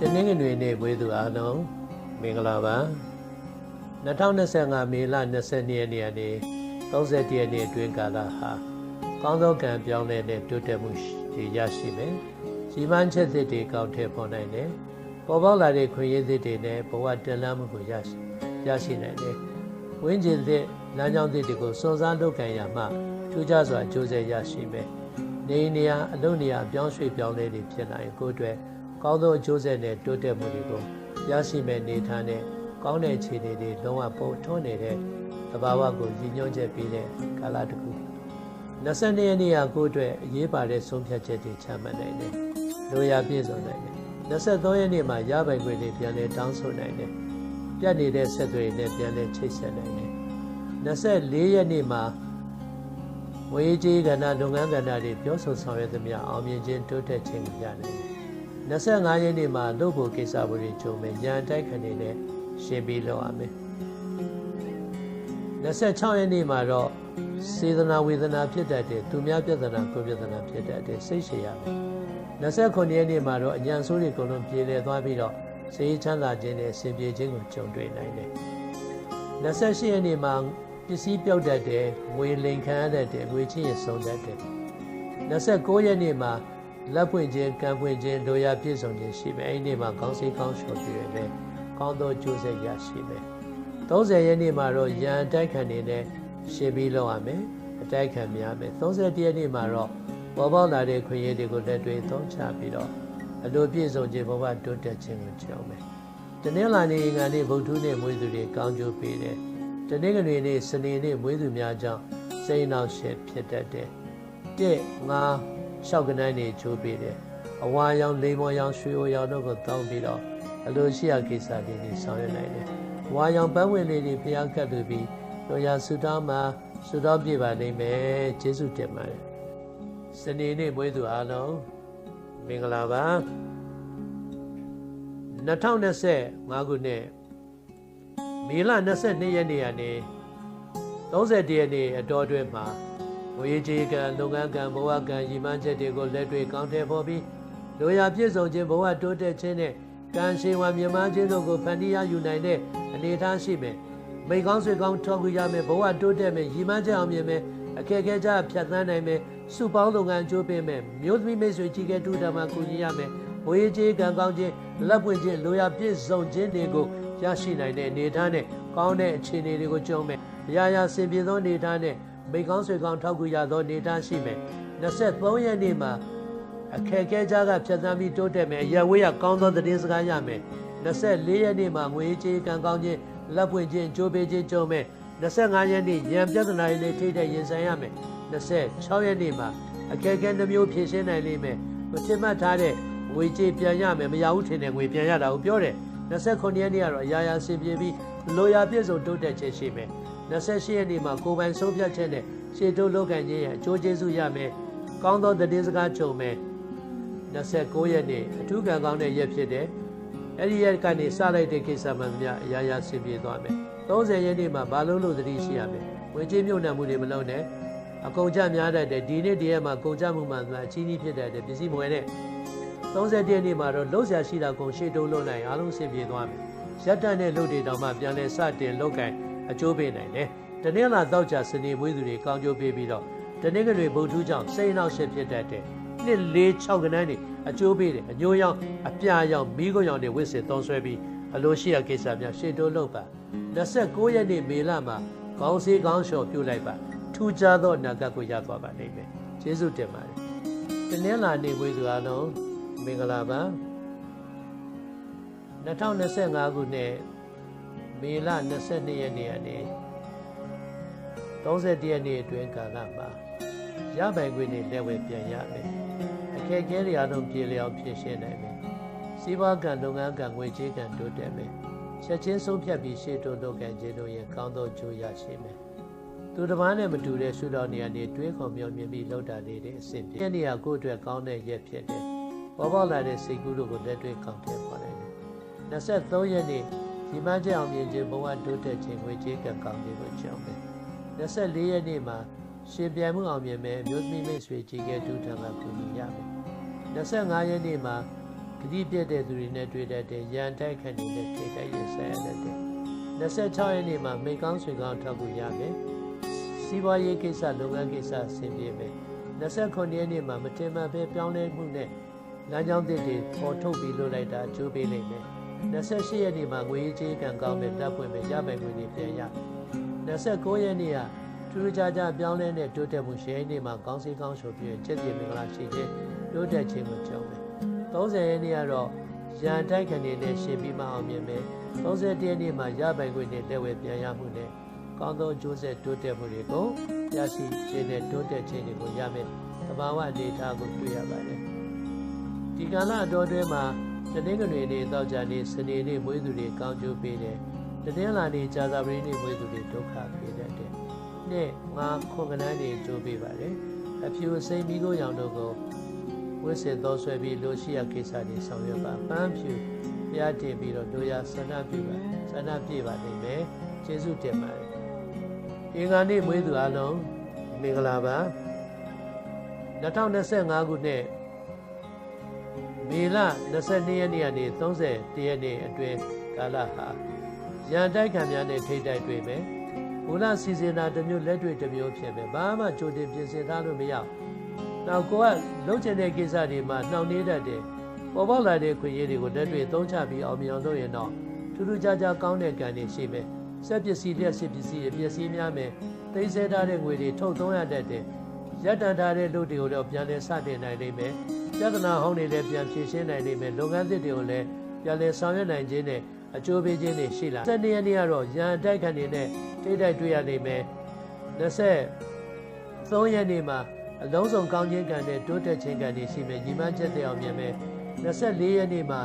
ကျင်းငင်တွေနေ့မွေးသူအားလုံးမင်္ဂလာပါ2025မေလ22ရက်နေ့ကနေ31ရက်နေ့အတွင်းကာလဟာကောင်းသောကံပြောင်းလဲတဲ့တိုးတက်မှုတွေရရှိမယ်။စီမံချက်သစ်တွေကောက်ထည့်ပေါ်နိုင်တယ်။ပေါ်ပေါက်လာတဲ့ခွင့်ရသစ်တွေနဲ့ဘဝတန်လန်းမှုကိုရရှိရရှိနိုင်တယ်။ဝင်းကျင်သစ်လမ်းကြောင်းသစ်တွေကိုစွန့်စားလုပ်ကံရမှထူးခြားစွာကြိုးစားရရှိမယ်။နေနေရအလုံးနေရပြောင်းရွှေ့ပြောင်းလဲတွေဖြစ်နိုင်ကိုအတွက် ကောင်းသောအကျိုးဆက်နဲ့တိုးတက်မှုတွေကိုရရှိမဲ့နေထားတဲ့ကောင်းတဲ့ခြေတွေတွေလုံးဝပုံထွန်းနေတဲ့သဘာဝကိုရည်ညွှန်းချက်ပေးတဲ့ကာလတစ်ခု22ရက်နေ့ကကိုအတွက်အရေးပါတဲ့ဆုံးဖြတ်ချက်တွေချမှတ်နိုင်တယ်။လိုရာပြည့်စုံနိုင်တယ်။23ရက်နေ့မှာရပိုင်ခွင့်တွေပြန်လဲတောင်းဆိုနိုင်တယ်။ပြတ်နေတဲ့ဆက်တွေနဲ့ပြန်လဲချိတ်ဆက်နိုင်တယ်။24ရက်နေ့မှာဝေးကြီးကဏ္ဍလုပ်ငန်းကဏ္ဍတွေပြောဆိုဆောင်ရွက်သမျှအောင်မြင်ခြင်းတိုးတက်ခြင်းကိုရနိုင်တယ်။ 25ရက်နေ့မှာလုပ်ဖို့ကိစ္စတွေကြုံမယ်ညာတိုက်ခဏတွေနဲ့ရှင်းပြီးလုပ်ရမယ်26ရက်နေ့မှာတော့စေတနာဝေဒနာဖြစ်တတ်တဲ့သူများပြဿနာကိုပြဿနာဖြစ်တတ်တဲ့စိတ်ရှည်ရမယ်29ရက်နေ့မှာတော့အញ្ញံဆိုးတွေအကုန်လုံးပြေလည်သွားပြီးတော့စေချမ်းသာခြင်းနဲ့ဆင်ပြေခြင်းကိုကြုံတွေ့နိုင်တယ်28ရက်နေ့မှာပစ္စည်းပြောက်တတ်တဲ့ငွေလိမ်ခံရတတ်တဲ့ငွေချင်းရဆုံးတတ်တဲ့29ရက်နေ့မှာ လက်ဖွင့်ခြင်းကံဖွင့်ခြင်းတို့ရပြည့်စုံခြင်းရှိပဲအဲ့ဒီမှာကောင်းစိတ်ကောင်းချော်ပြည့်ရမယ်ကောင်းသောကျိုးဆက်ရရှိမယ်30ရက်နေ့မှာတော့ရန်တိုက်ခံနေတဲ့ရှင်ပြီးလောက်ရမယ်အတိုက်ခံများမယ်31ရက်နေ့မှာတော့ပေါ်ပေါက်လာတဲ့ခွင့်ရည်တွေကိုလက်တွေ့သုံးချပြီးတော့အလိုပြည့်စုံခြင်းဘဝတိုးတက်ခြင်းကိုကြောင်းမယ်တနင်္လာနေ့ငါနေ့ဗုဒ္ဓနေ့မွေးသူတွေကောင်းကျိုးပေးတယ်တနင်္ဂနွေနေ့စနေနေ့မွေးသူများကြောင့်စိတ်နှောက်ရှက်ဖြစ်တတ်တယ်1 5 ရှောက်ကနိုင်းတွေချိုးပေးတယ်အဝါရောင်လိမ္မော်ရောင်ရွှေအိုရောင်တို့ကိုတောင်းပြီးတော့အလိုရှိရာကိစ္စတွေဆောင်ရွက်နိုင်တယ်ဝါရောင်ပန်းဝင်လေးတွေဖျားကတ်သူပြီးတို့ရဆူတောင်းမှာဆူတောင်းပြပါနိုင်မယ်ဂျေစုတင်ပါတယ်စနေနေ့မွေးသူအားလုံးမင်္ဂလာပါ2025ခုနှစ်မေလ22ရက်နေ့ကနေ31ရက်နေ့အတော်အတွင်းမှာ ဝေကြီးကံလုပ်ငန်းကံဘဝကံရည်မှန်းချက်တွေကိုလက်တွေ့ကောင်းထည့်ဖော်ပြီးလိုရာပြည့်စုံခြင်းဘဝတိုးတက်ခြင်းနဲ့ကံရှင်ဝါမြမခြင်းတို့ကိုဖန်တီးရယူနိုင်တဲ့အနေအထားရှိမယ်။မိကောင်းဆွေကောင်းထောက်ကူရမယ်ဘဝတိုးတက်မယ်ရည်မှန်းချက်အောင်မြင်မယ်အခက်အခဲကြဖြတ်သန်းနိုင်မယ်စုပေါင်းလုပ်ငန်းအကျိုးပေးမယ်မျိုးသမီးမိတ်ဆွေကြီးကဲတူဓမ္မကူညီရမယ်ဝေးကြီးကံကောင်းခြင်းလက်ပွင့်ခြင်းလိုရာပြည့်စုံခြင်းတွေကိုရရှိနိုင်တဲ့အနေအထားနဲ့ကောင်းတဲ့အခြေအနေတွေကိုကြုံမယ်။ရာရာစင်ပြေသောအနေအထားနဲ့ မိကောင်းဆွေကောင်းထောက်ကူရသောအနေအထားရှိမယ်။23ရက်နေ့မှာအခက်အခဲကြားကဖြတ်သန်းပြီးတိုးတက်မယ်အရဝေးရကောင်းသောသတင်းစကားရမယ်24ရက်နေ့မှာငွေကြေးကံကောင်းခြင်းလက်ပွင့်ခြင်းကြိုးပေးခြင်းကြုံမယ်25ရက်နေ့ရံပြဿနာတွေနဲ့ထိတဲ့ရင်ဆိုင်ရမယ်26ရက်နေ့မှာအခက်အခဲနှမျိုးဖြေရှင်းနိုင်လိမ့်မယ်မထင်မှတ်ထားတဲ့ငွေကြေးပြန်ရမယ်မရဘူးထင်တဲ့ငွေပြန်ရတာကိုပြောတယ်29ရက်နေ့ကတော့အရာရာဆင်ပြေပြီးလိုရာပြည့်စုံတိုးတက်ခြင်းရှိမယ် 28ရက်နေ့မှာကိုယ်ပိုင်ဆုံးဖြတ်ချက်နဲ့ရှေ့တိုးလုပ်ကံခြင်းရဲ့အကျိုးကျေးဇူးရမယ်ကောင်းသောသတင်းစကားကြုံမယ်29ရက်နေ့အထူးကံကောင်းတဲ့ရက်ဖြစ်တယ်။အဲ့ဒီရက်ကနေစလိုက်တဲ့ကိစ္စမှန်များအရာရာဆင်ပြေသွားမယ်။30ရက်နေ့မှာဘာလို့လို့သတိရှိရမယ်။ဝင်ချင်းမြုပ်နှံမှုတွေမလုပ်နဲ့။အကုန်ကြများတတ်တယ်ဒီနေ့ဒီရက်မှာကုန်ကြမှုမှန်မှန်အချင်းကြီးဖြစ်တတ်တယ်ပစ္စည်းမွေနဲ့30ရက်နေ့မှာတော့လှုပ်ရှားရှိတာကုန်ရှေ့တုံးလွတ်နိုင်အားလုံးဆင်ပြေသွားမယ်။ရက်တန်တဲ့လှုပ်တွေတောင်မှပြန်လဲစတင်လောက်ကင် အကျိုးပေးနိုင်တယ်။တနင်္လာတော့ကြစနေမွေးသူတွေကောင်းကျိုးပေးပြီးတော့တနင်္ဂနွေဗုဒ္ဓကြောင့်စိတ်နှောက်ရှက်ဖြစ်တတ်တယ်။နှစ်၄6ကနန်းနေအကျိုးပေးတယ်အညိုးရောင်အပြာရောင်မိကုံရောင်တွေဝစ်စစ်သုံးဆွဲပြီးအလိုရှိရကိစ္စများရှေ့တိုးလုပ်ပါ29ရက်နေ့မေလမှာခေါင်းစည်းခေါင်းလျှော်ပြုလိုက်ပါထူးခြားသောအနာဂတ်ကိုရသွားပါလိမ့်မယ်ကျေးဇူးတင်ပါတယ်တနင်္လာနေ့ဝေသူအားလုံးမင်္ဂလာပါ2025ခုနှစ် မေလ22ရက်နေ့ကနေ31ရက်နေ့အတွင်းကာလမှာရပိုင်ခွင့်နဲ့လက်ဝဲပြန်ရမယ်အခက်အခဲတွေအလုံးပြေလျောင်ဖြည့်ရှင်းနိုင်မယ်စီးပွားကံလုပ်ငန်းကံငွေကြေးကံတိုးတက်မယ်ချက်ချင်းဆုံးဖြတ်ပြီးရှေ့တိုးလုပ်ကံခြင်းတို့ရဲ့ကောင်းသောကျိုးရရှိမယ်သူတစ်ပါးနဲ့မတူတဲ့ရှုတော်နေရာနေတွေးခေါ်မျှော်မြင်ပြီးလောက်တာလေးတွေအဆင်ပြေတဲ့နေရာကိုယ့်အတွက်ကောင်းတဲ့ရက်ဖြစ်တယ်ပေါ်ပေါက်လာတဲ့စိတ်ကူးတို့ကိုလက်တွေ့ကောင်းတဲ့ပေါ်နိုင်တယ်23ရက်နေ့ ဒီမှကြအောင်မြင်ခြင်းဘဝတိုးတက်ခြင်းငွေကြေးကံကောင်းခြင်းကိုကြောင်းမယ်24ရက်နေ့မှာရှင်ပြိုင်မှုအောင်မြင်မဲ့မျိုးသမီးမိတ်ဆွေကြီးကဲဒုထံကကူညီရမယ်25ရက်နေ့မှာဂတိပြည့်တဲ့သူတွေနဲ့တွေ့တတ်တယ်ရန်တိုက်ခတ်နေတဲ့ထိခိုက်ရင်ဆိုင်ရတတ်တယ်26ရက်နေ့မှာမိကောင်းဆွေကောင်းထောက်ကူရမယ်စီးပွားရေးကိစ္စလုပ်ငန်းကိစ္စဆင်ပြေမယ်29ရက်နေ့မှာမတင်မှပဲပြောင်းလဲမှုနဲ့လမ်းကြောင်းသစ်တွေပေါ်ထုတ်ပြီးလုပ်လိုက်တာအကျိုးပေးလိမ့်မယ် 28ရက်နေ့မှာငွေရေးကြေးကံကောင်းမယ်တပ်ပွင့်မယ်ရပိုင်ငွေတွေပြန်ရ29ရက်နေ့ကထူးခြားခြားပြောင်းလဲတဲ့တိုးတက်မှုရှယ်နေ့မှာကောင်းစီကောင်းဆိုပြီးကျက်ပြမင်္ဂလာရှိခြင်းတိုးတက်ခြင်းကိုကြောင်းမယ်30ရက်နေ့ကတော့ရန်တိုက်ခဏနေနဲ့ရှင်ပြီးမှအောင်မြင်မယ်31ရက်နေ့မှာရပိုင်ခွင့်နဲ့လက်ဝဲပြန်ရမှုနဲ့ကောင်းသောကျိုးဆက်တိုးတက်မှုတွေကိုရရှိခြင်းနဲ့တိုးတက်ခြင်းတွေကိုရမယ်သဘာဝအနေအထားကိုတွေ့ရပါတယ်ဒီကာလအတော်အတွင်းမှာ တနင်္ဂနွေနေ့တောက်ကြနေ့စနေနေ့မွေးသူတွေကောင်းကျိုးပေးတယ်တနင်္လာနေ့ကြာသပတေးနေ့မွေးသူတွေဒုက္ခပေးတတ်တယ်နှစ်ငါခွန်ကနန်းတွေကျိုးပေးပါတယ်အဖြူစိမ့်ပြီးကိုရောင်တို့ကိုဝိစေသောဆွဲပြီးလိုရှိရကိစ္စတွေဆောင်ရွက်ပါပန်းဖြူဘုရားတင်ပြီးတော့တို့ရဆန္ဒပြုပါဆန္ဒပြပါလိမ့်မယ်ကျေးဇူးတင်ပါတယ်အင်္ဂါနေ့မွေးသူအလုံးမင်္ဂလာပါ2025ခုနှစ် မေလ22ရက်နေ့ကနေ30ရက်နေ့အတွင်းကာလဟာရန်တိုက်ခံများနဲ့ထိတ်တိုက်တွေ့မယ်ဘုလားစီစဉ်တာတစ်မျိုးလက်တွေ့တစ်မျိုးဖြစ်မယ်ဘာမှကြိုတင်ပြင်ဆင်ထားလို့မရဘူးနောက်ကိုကလုံးချင်တဲ့ကိစ္စတွေမှာနှောင့်နှေးတတ်တယ်ပေါ်ပေါက်လာတဲ့ခွင့်ရည်တွေကိုလက်တွေ့သုံးချပြီးအောင်မြင်အောင်လုပ်ရင်တော့ထူးထူးခြားခြားကောင်းတဲ့ကံတွေရှိမယ်ဆက်ပစ္စည်းလက်စစ်ပစ္စည်းတွေပစ္စည်းများမယ်သိမ်းဆည်းထားတဲ့ငွေတွေထုတ်သုံးရတတ်တယ် ရပ်တန့်ထားတဲ့လူတွေကိုတော့ပြန်လည်စတင်နိုင်လိမ့်မယ်ပြဿနာဟောင်းတွေလည်းပြန်ဖြေရှင်းနိုင်လိမ့်မယ်လုပ်ငန်းသစ်တွေကိုလည်းပြန်လည်ဆောင်ရွက်နိုင်ခြင်းနဲ့အကျိုးပေးခြင်းတွေရှိလာ။7ရက်နေ့ကတော့ရန်တိုက်ခံနေနဲ့ထိတိုက်တွေ့ရနိုင်မယ်။23ရက်နေ့မှာအလုံးစုံကောင်းခြင်းကံနဲ့တိုးတက်ခြင်းကံတွေရှိမယ်ညီမချက်တဲ့အောင်မြင်မယ်။24ရက်နေ့မှာ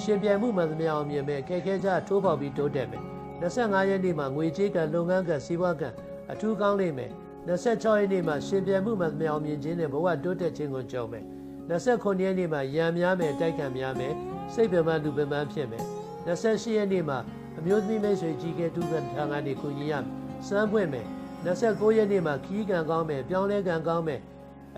ရှင်ပြိုင်မှုမှန်သမျှအောင်မြင်မယ်။ခဲခဲကြထိုးပေါက်ပြီးတိုးတက်မယ်။25ရက်နေ့မှာငွေကြေးကံလုပ်ငန်းကံစီးပွားကံအထူးကောင်းလိမ့်မယ်။ 26ရက်နေ့မှာရှင်ပြိုင်မှုမှန်သမျှအောင်မြင်ခြင်းနဲ့ဘဝတိုးတက်ခြင်းကိုကြုံမယ်။29ရက်နေ့မှာရံများမယ်တိုက်ခံများမယ်စိတ်ပြမလူပြမဖြစ်မယ်28ရက်နေ့မှာအမျိုးသမီးမိတ်ဆွေကြီးကဲတူကံထံကနေကုညီရမယ်စမ်းပွင့်မယ်29ရက်နေ့မှာခီးကံကောင်းမယ်ပြောင်းလဲကံကောင်းမယ်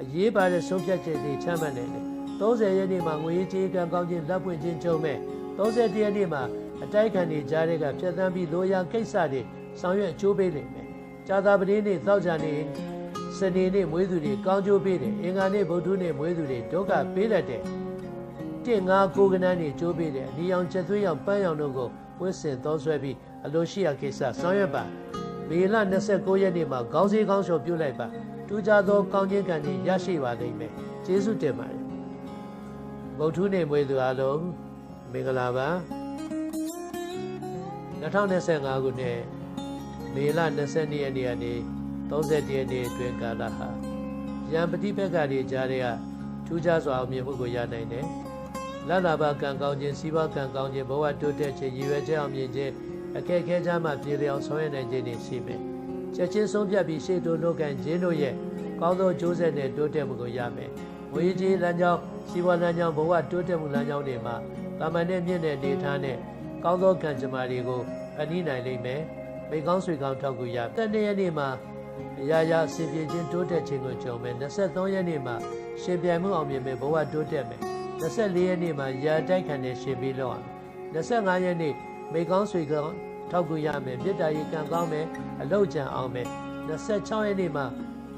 အရေးပါတဲ့ဆုံးဖြတ်ချက်တွေချမှတ်နိုင်တယ်30ရက်နေ့မှာငွေကြေးကံကောင်းခြင်းလက်ပွင့်ခြင်းကြုံမယ်31ရက်နေ့မှာအတိုက်ခံတွေကြားတဲ့ကဖြတ်သန်းပြီးလိုရာကိစ္စတွေဆောင်ရွက်အကျိုးပေးလိမ့်မယ် ကြာသာပတိနေ့သောကြာနေ့စနေနေ့မွေးသူတွေကောင်းကျိုးပေးတယ်အင်္ဂါနေ့ဗုဒ္ဓနေ့မွေးသူတွေဒုက္ခပေးတတ်တယ်တစ်ငါကိုကနန်းနေကျိုးပေးတယ်အနီရောင်ချက်သွေးရောင်ပန်းရောင်တို့ကိုဝစ်စင်သောဆွဲပြီးအလိုရှိရာကိစ္စဆောင်ရွက်ပါမေလ29ရက်နေ့မှာခေါင်းစည်းခေါင်းလျှော်ပြုလိုက်ပါထူးခြားသောကောင်းခြင်းကံတွေရရှိပါလိမ့်မယ်ကျေးဇူးတင်ပါတယ်ဗုဒ္ဓနေ့မွေးသူအလုံးမင်္ဂလာပါ2025ခုနှစ် မေလ22ရက်နေ့ကနေ30ရက်နေ့အတွင်းကာလဟာရံပတိဘက်ကတွေကြားတဲ့ကထူးခြားစွာအောင်မြင်မှုကိုရနိုင်တယ်။လတ်လာပါကံကောင်းခြင်းစီးပွားကံကောင်းခြင်းဘဝတိုးတက်ခြင်းရည်ရွယ်ချက်အောင်မြင်ခြင်းအခက်အခဲကြားမှာပြည်လျောင်ဆောင်ရွက်နိုင်ခြင်းတွေရှိမယ်။ချက်ချင်းဆုံးဖြတ်ပြီးရှေ့တိုးလုပ်ကန်ခြင်းတို့ရဲ့ကောင်းသောကြိုးဆက်နဲ့တိုးတက်မှုကိုရမယ်။ငွေကြေးလမ်းကြောင်းစီးပွားလမ်းကြောင်းဘဝတိုးတက်မှုလမ်းကြောင်းတွေမှာတာမန်နဲ့မြင့်တဲ့ဒေသနဲ့ကောင်းသောကံကြမ္မာတွေကိုအနည်းနိုင်လိမ့်မယ်။ မိကောင်းဆွေကောင်းထောက်ကူရတဲ့နေ့ရက်နေ့မှာအရာရာဆင်ပြေခြင်းတိုးတက်ခြင်းကိုကြုံမယ်23ရက်နေ့မှာရှင်ပြိုင်မှုအောင်မြင်မယ်ဘဝတိုးတက်မယ်24ရက်နေ့မှာရာတိုက်ခံတဲ့ရှင်ပြီးလောက်အောင်25ရက်နေ့မိကောင်းဆွေကောင်းထောက်ကူရမယ်မြစ်တာရီကံကောင်းမယ်အလောက်ကြံအောင်မယ်26ရက်နေ့မှာ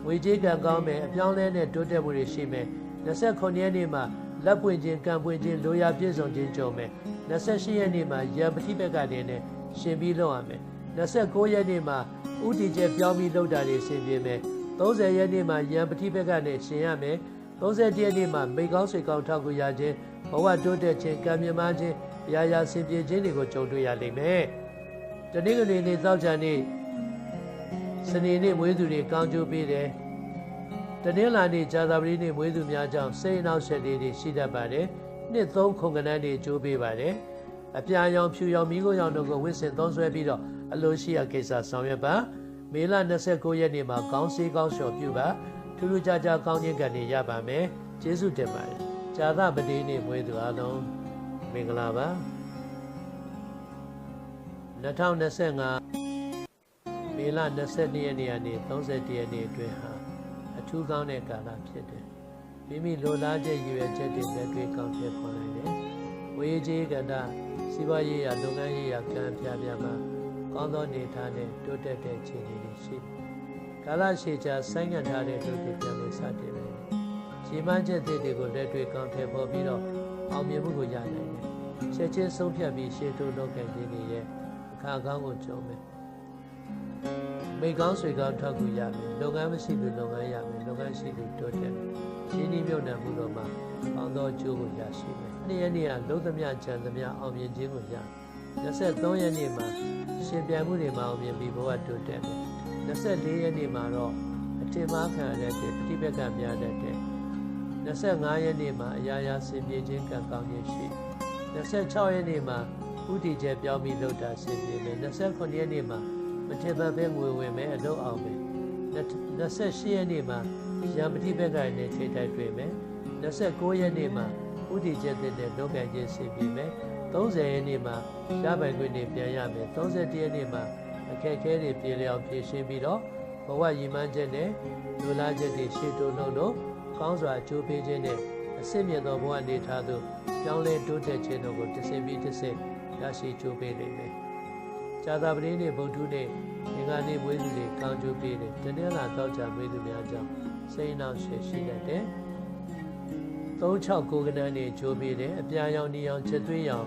ငွေကြေးကံကောင်းမယ်အပြောင်းလဲနဲ့တိုးတက်မှုတွေရှိမယ်29ရက်နေ့မှာလက်ပွင့်ခြင်းကံပွင့်ခြင်းလိုရာပြည့်စုံခြင်းကြုံမယ်28ရက်နေ့မှာရံပတိဘက်ကနေနဲ့ရှင်ပြီးလောက်ရမယ် 29ရက်နေ့မှာဥတီကျပြောင်းပြီးလောက်တာတွေဆင်ပြေမယ်30ရက်နေ့မှာရံပတိဘက်ကနေရှင်ရမယ်31ရက်နေ့မှာမိကောင်းဆွေကောင်းထောက်ကူရခြင်းဘဝတိုးတက်ခြင်းကံမြမခြင်းအရာရာဆင်ပြေခြင်းတွေကိုကြုံတွေ့ရလိမ့်မယ်။တနင်္ဂနွေနေ့သောကြာနေ့စနေနေ့မွေးသူတွေကောင်းကျိုးပေးတယ်။တနင်္လာနေ့ဇာတာပတိနေ့မွေးသူများကြောင့်စိတ်နှောက်ရှက်လေးတွေရှိတတ်ပါတယ်။နှစ်သုံးခုံကနန်းတွေကျိုးပေးပါတယ်။အပြာရောင်ဖြူရောင်မိခိုးရောင်တို့ကိုဝစ်စင်သုံးဆွဲပြီးတော့ အလိုရှိရာကိစ္စဆောင်ရွက်ပါ။မေလ29ရက်နေ့မှာကောင်းစေးကောင်းလျှော်ပြုပါ။ထူးထူးခြားခြားကောင်းခြင်းကံတွေရပါမယ်ကျေးဇူးတင်ပါတယ်ဇာသပတိနေ့မွေးသူအလုံးမင်္ဂလာပါ2025မေလ22ရက်နေ့ကနေ31ရက်နေ့အတွင်းဟာအထူးကောင်းတဲ့ကာလဖြစ်တယ်မိမိလိုလားချက်ရည်ရွယ်ချက်တွေလက်တွေ့ကောင်းဖြစ်ပေါ်နိုင်တယ်ဝေကြီးကန္တာစီးပွားရေးရာလုပ်ငန်းရေးရာကံပြပြမှာ ကောင်းသောနေထားနဲ့တိုးတက်တဲ့ခြေအနေတွေရှိတယ်။ကာလရှည်ကြာဆိုင်းငံ့ထားတဲ့လုပ်တွေပြန်လည်စတင်နိုင်တယ်။ရှင်းမှန်းချက်တွေကိုလက်တွေ့ကောင်းထည့်ပေါ်ပြီးတော့အောင်မြင်မှုကိုရနိုင်တယ်။ချက်ချင်းဆုံးဖြတ်ပြီးရှေ့တိုးလုပ်ခဲ့ခြင်းတွေရဲ့အခါကောင်းကိုကြုံမယ်။မိကောင်းဆွေကောင်းထောက်ကူရမယ်။လုပ်ငန်းမရှိသူလုပ်ငန်းရမယ်။လုပ်ငန်းရှိသူတိုးတက်မယ်။ရှင်းနှီးမြုပ်နှံမှုတော့မှကောင်းသောအကျိုးကိုရရှိမယ်။နေ့ရက်နေ့ကလုံးသမျှကြံသမျှအောင်မြင်ခြင်းကိုရ 23ရက်နေ့မှာရှင်ပြိုင်မှုတွေမှာအောင်မြင်ပြီးဘဝတိုးတက်မယ်24ရက်နေ့မှာတော့အထင်မှားခံရတဲ့ပฏิပက္ခများတဲ့25ရက်နေ့မှာအရာရာဆင်ပြေခြင်းကံကောင်းခြင်းရှိ26ရက်နေ့မှာဥတီကျပြောင်းပြီးလှုပ်တာဆင်ပြေမယ်29ရက်နေ့မှာမထင်မှတ်ပဲငွေဝင်မယ်အလုပ်အောင်မယ်28ရက်နေ့မှာရံပฏิပက္ခနဲ့ထိတိုက်တွေ့မယ်29ရက်နေ့မှာဥတီကျတဲ့လောကကြီးဆင်ပြေမယ် 30ရက်နေ့မှာရပိုင်ခွင့်တွေပြန်ရမယ်31ရက်နေ့မှာအခက်အခဲတွေပြေလျောက်ဖြေရှင်းပြီးတော့ဘဝရည်မှန်းချက်နဲ့လူလားချက်တွေရှေ့တိုးလို့လို့ကောင်းစွာကြိုးပေးခြင်းနဲ့အစစ်မြတ်သောဘဝနေထားသို့ကြောင်းလဲတိုးတက်ခြင်းတို့ကိုတစ်စင်ပြီးတစ်စင်ရရှိကြိုးပေးနိုင်မယ်။ဇာတာပတိနေ့ဗုဒ္ဓနေ့ဒီကနေ့မွေးသူတွေကောင်းကြိုးပေးတယ်။တနင်္လာတော့ကြမွေးသူများကြောင့်စိတ်နှောင့်ရှက်ရှိတတ်တယ်။ 36ကိုကနန်းနေကြိုးပေးတယ်။အပြာရောင်နီရောင်ချက်သွေးရောင်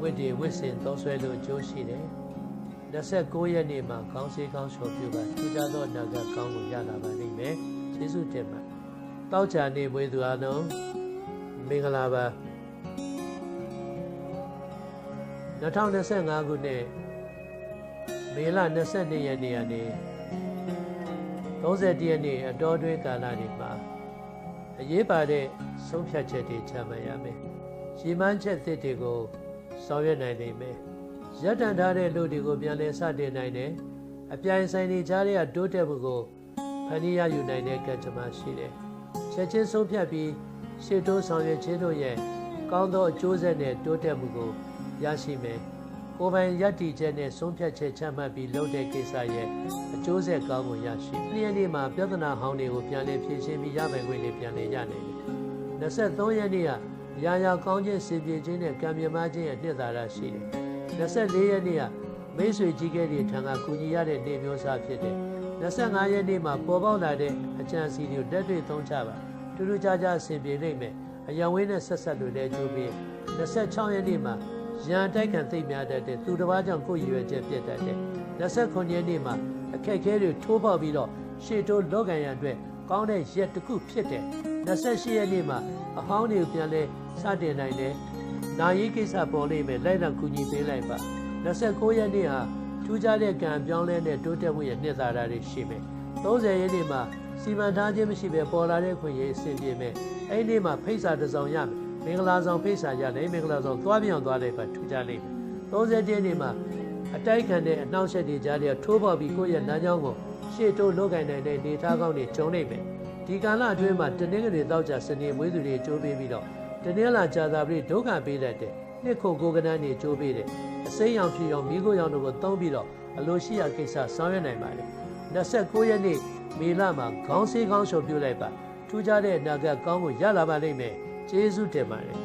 ဝိတ္တိဝိစင်သုံးဆွဲလို့ကြိုးရှိတယ်။29ရက်နေ့မှာခေါင်းစည်းခေါင်းလျှော်ပြပါထူးခြားသောအနာဂတ်ကောင်းကိုရလာပါလိမ့်မယ်။ကျေးဇူးတင်ပါ။တောက်ချာနေမွေးသူအားလုံးမင်္ဂလာပါ2025ခုနှစ်မေလ22ရက်နေ့ကနေ31ရက်နေ့အတော်တွင်းကာလတွေမှာ အရေးပါတဲ့ဆုံးဖြတ်ချက်တွေချမှတ်ရမယ်။ရှင်းမှန်းချက်သစ်တွေကိုဆောင်ရွက်နိုင်နိုင်မယ်။ရပ်တန့်ထားတဲ့လူတွေကိုပြန်လည်စတင်နိုင်တယ်။အပြိုင်ဆိုင်တွေကြားတဲ့တိုးတက်မှုကိုဖန်တီးရယူနိုင်တဲ့ကံကြမ္မာရှိတယ်။ချက်ချင်းဆုံးဖြတ်ပြီးရှေ့တိုးဆောင်ရွက်ခြင်းတို့ရဲ့ကောင်းသောအကျိုးဆက်နဲ့တိုးတက်မှုကိုရရှိမယ်။ ကိုယ်ပိုင်ရည်တည်ချက်နဲ့ဆုံးဖြတ်ချက်ချမှတ်ပြီးလုပ်တဲ့ကိစ္စရဲ့အကျိုးဆက်ကောင်းကိုရရှိ။ဒီရက်နေ့မှာပြဿနာဟောင်းတွေကိုပြန်လည်ဖြေရှင်းပြီးရပိုင်ခွင့်တွေပြန်လည်ရနိုင်တယ်။23ရက်နေ့ကရာရာကောင်းခြင်းစင်ပြေခြင်းနဲ့ကံမြမခြင်းရဲ့နှစ်သာရရှိတယ်။24ရက်နေ့ကမိတ်ဆွေကြီးကဲတွေထံကကူညီရတဲ့နေမျိုးစားဖြစ်တယ်။25ရက်နေ့မှာပေါ်ပေါက်လာတဲ့အကြံစီတွေကိုတက်တွေ့သုံးချပါထူးထူးခြားခြားစင်ပြေနိုင်မယ်။အယံဝင်းနဲ့ဆက်ဆက်လို့လည်းကြိုးပြီး26ရက်နေ့မှာ ရန်တိုက်ခံသိမ့်များတတ်တဲ့သူတစ်ပါးကြောင့်ကိုယ်ရည်ရွယ်ချက်ပြတ်တတ်တယ်။29ရက်နေ့မှာအခက်အခဲတွေထိုးပေါက်ပြီးတော့ရှေ့တိုးလောကန်ရန်အတွက်ကောင်းတဲ့ရက်တစ်ခုဖြစ်တယ်။28ရက်နေ့မှာအဟောင်းတွေကိုပြန်လဲစတင်နိုင်တယ်။နာရေးကိစ္စပေါ်လိမ့်မယ်လိုက်တော့ကူညီပေးလိုက်ပါ29ရက်နေ့ဟာထူးခြားတဲ့ကံပြောင်းလဲတဲ့တိုးတက်မှုရဲ့နှစ်သာရတွေရှိမယ်30ရက်နေ့မှာစီမံထားခြင်းမရှိဘဲပေါ်လာတဲ့ခွင့်ရအဆင်ပြေမယ်အဲ့ဒီနေ့မှာဖိတ်စာတစ်စောင်ရမယ် မင်္ဂလာဆောင်ဖိတ်စာရနိုင်မင်္ဂလာဆောင်သွားပြောင်းသွားလိုက်ပါထူးခြားလိမ့်မယ်30ရက်နေ့မှာအတိုက်ခံတဲ့အနှောင့်အယှက်တွေကြားထဲထိုးပေါက်ပြီးကိုယ့်ရဲ့လမ်းကြောင်းကိုရှေ့တိုးလောကင်နိုင်တဲ့နေသားကောင်းတွေကျုံနိုင်မယ်ဒီကာလအတွင်းမှာတနင်္ဂနွေတောက်ကြစနေမွေးသူတွေကြိုးပေးပြီးတော့တနင်္လာကြာသာပြီးဒုက္ခပေးတတ်တယ်နှစ်ခုကိုကနန်းတွေကြိုးပေးတယ်အစိမ်းရောင်ဖြစ်ရောင်မိခိုးရောင်တို့ကိုသုံးပြီးတော့အလိုရှိရာကိစ္စဆောင်ရွက်နိုင်ပါတယ်29ရက်နေ့မေလမှာခေါင်းစည်းခေါင်းလျှော်ပြုလိုက်ပါထူးခြားတဲ့အနာဂတ်ကောင်းကိုရလာပါလိမ့်မယ် ကျေးဇူးတင်ပါတယ်